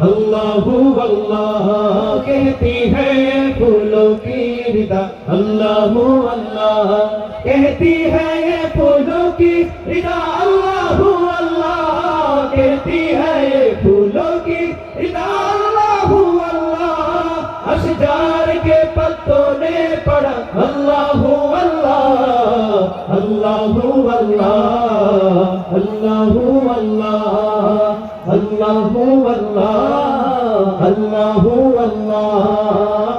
اللہ اللہ کہتی ہے پھولوں کی ردا اللہ اللہ کہتی ہے یہ پھولوں کی ردا اللہ اللہ کہتی ہے یہ پھولوں کی ردا اللہ اللہ اشجار کے پتوں نے پڑا اللہ اللہ اللہ اللہ اللہ اللہ আল্লাহু আল্লাহ আল্লাহু আল্লাহ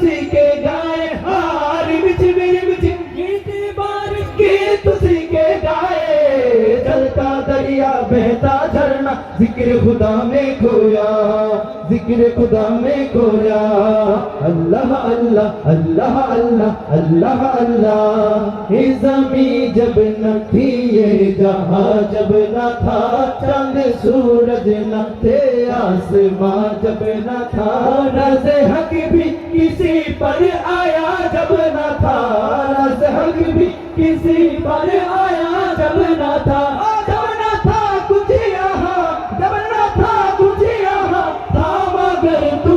ਤੁਸੀਂ ਕੇ ਗਾਏ، ਹਾਰ ਵਿੱਚ ਮੇਰੇ ਵਿੱਚ ਬਾਰ ਤੁਸੀਂ ਕੇ ਗਾਏ। دریا بہتا جھرنا ذکر خدا میں گویا ذکر خدا میں کھویا اللہ اللہ اللہ اللہ اللہ اللہ۔ یہ زمین جب نہ تھی یہ جہاں جب نہ تھا۔ چاند، سورج نہ تھے آسماں جب نہ تھا۔ رز حق بھی کسی پر آیا جب نہ تھا۔ رز حق بھی کسی پر آیا جب نہ تھا۔ Saber